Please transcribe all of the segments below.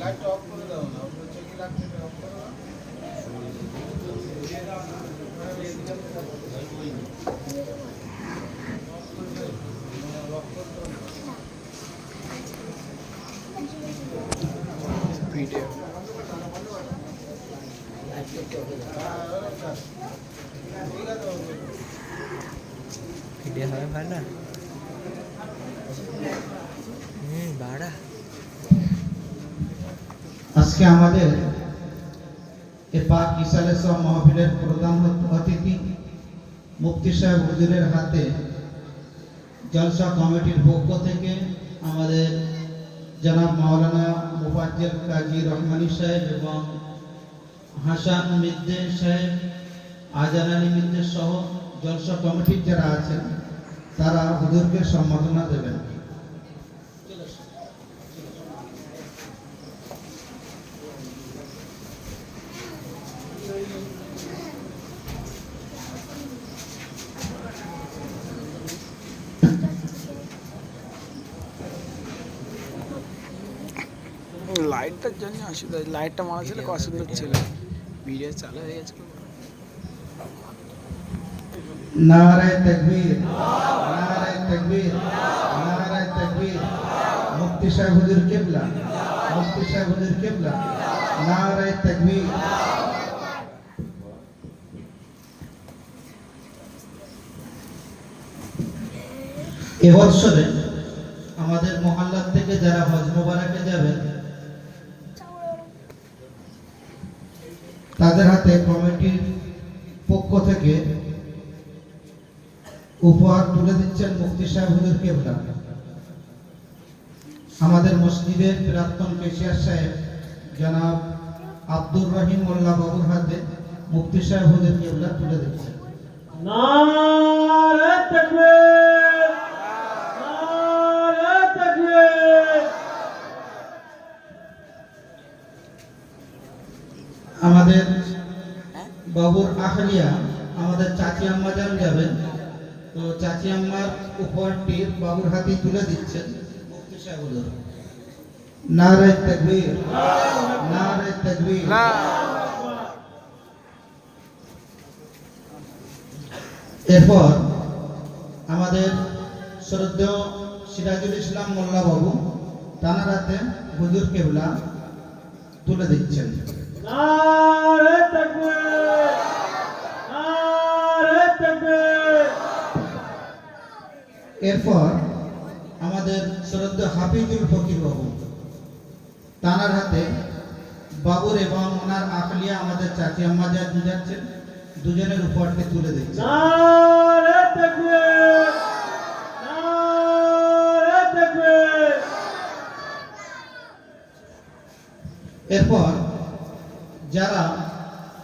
লাইটটা অফ করে দাও আজকে আমাদের এ প্রধান অতিথি মুফতি সাহেব হুজুরের হাতে জলসা কমিটির পক্ষ থেকে আমাদের জনাব মাওলানা মুফাজ্জল কাজী রহমানী সাহেব এবং হাসান মিদ্দে সাহেব, আজান আলী মিদ্দে সহ জলসা কমিটির যারা আছেন, তারা হুজুরকে সম্মাননা দেবেন। লাইটটার জন্য অসুবিধা লাইটটা মারা ছিল। সুন্দর ছিল ভিডিও চালু হয়ে গেছে নারায় তকবীর নারায় তকবীর নারায় তকবীর। মুফতি সাহেব হুজুর কিবলা মুফতি সাহেব হুজুর কিবলা নারায় তকবীর। এবছরে আমাদের মহল্লার থেকে যারা হজ মোবারকে যাবেন তাদের হাতে কমিটির পক্ষ থেকে উপহার তুলে দিচ্ছেন মুফতি সাহেব হুজুর কেবলা। আমাদের মসজিদের প্রাক্তন পেশিয়ার সাহেব, জনাব আব্দুর রহিম মোল্লা বাবুর হাতে মুফতি সাহেব হুজুর কেবলা তুলে দিচ্ছেন। নারে আমাদের বাবুর আহলিয়া আমাদের চাচি আম্মা যান যাবেন। তো চাচি আম্মার উপহারটি বাবুর হাতে তুলে দিচ্ছেন। মুফতি তাকবীর। এরপর আমাদের শ্রদ্ধেয় সিরাজুল ইসলাম মোল্লা বাবু তানার হাতে হুজুর কেবলা তুলে দিচ্ছেন। নারে তাকবীর নারে তাকবীর এরপর আমাদের শ্রদ্ধেয় হাফিজুল ফকির বাবু তানার হাতে বাবুর এবং ওনার আখলিয়া আমাদের চাচি আম্মা যা যাচ্ছেন দুজনের উপরকে তুলে দিচ্ছেন নারে তাকবীর নারে তাকবীর এরপর যারা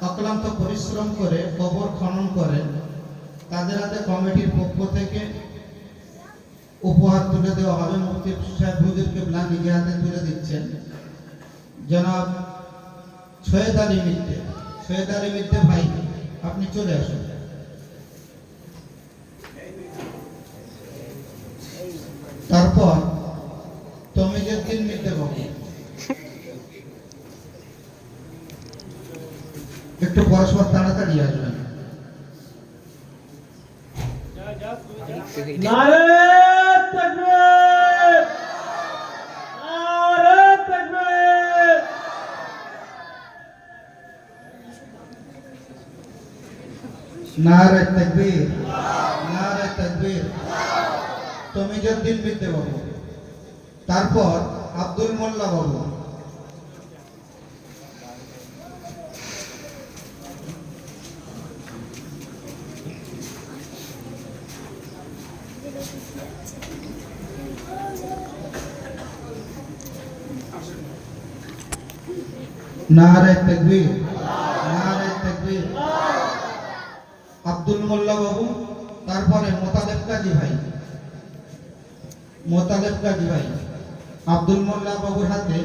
অক্লান্ত পরিশ্রম করে কবর খনন করেন, তাদের হাতে কমিটির পক্ষ থেকে উপহার তুলে দেওয়া হবে। মুফতি সাহেব হুজুর কেবলা নিজে হাতে তুলে দিচ্ছেন। জনাব সৈয়দ আলী মিদ্দে সৈয়দ আলী মিদ্দে ভাই, আপনি চলে আসুন। তারপর তমিজুদ্দিন মিদ্দে বাবু একটু পরস্পর তাড়াতাড়ি আসবেন। নারে তাকবীর নারে তাকবীর নারে তাকবীর তমিজুদ্দিন বিদ্যে বাবু। তারপর আব্দুল মোল্লা বাবু। নারে তাকবীর নারে তাকবীর। আব্দুল মোল্লা বাবু, তারপরে মোতালেব কাজী ভাই। মোতালেব কাজী ভাই, আব্দুল মোল্লা বাবুর হাতে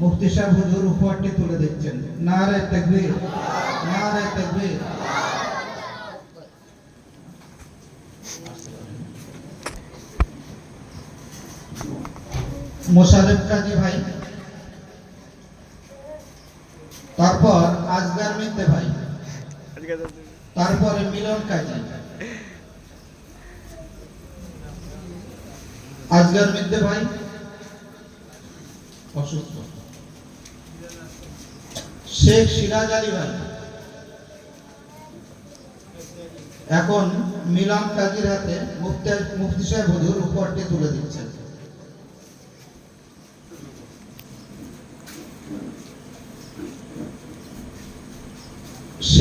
মুফতি সাহেব হুজুর উপহারটি তুলে দিচ্ছেন। নারে তাকবীর নারে তাকবীর। মোশারেফ কাজী ভাই। তারপর আজগার মিদ্দে ভাই। তারপরে মিলন কাজী। আজগার মিদ্দে ভাই। অসুস্থ। শেখ সিরাজ আলী ভাই। এখন মিলন কাজীর হাতে মুফতি মুফতি সাহেব হুজুর উপহারটি তুলে দিচ্ছেন।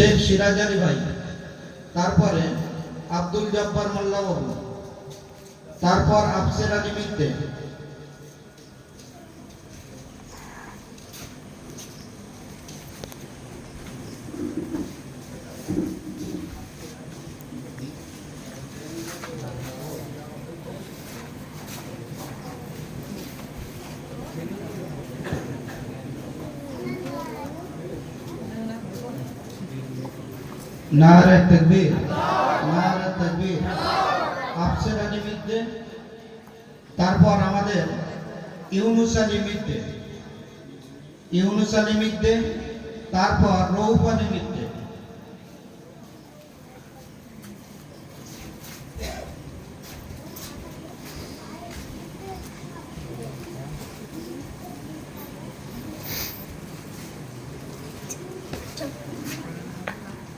শেখ সিরাজ আলী ভাই তারপরে আব্দুল জব্বার মোল্লা বাবু তারপর আফসের আলী মিদ্দে নারে তকবীর নারে তকবীর। আফসের আলী তারপর আমাদের ইউনুস আলী মিদ্দে। ইউনুস তারপর রৌফ আলী মিদ্দে।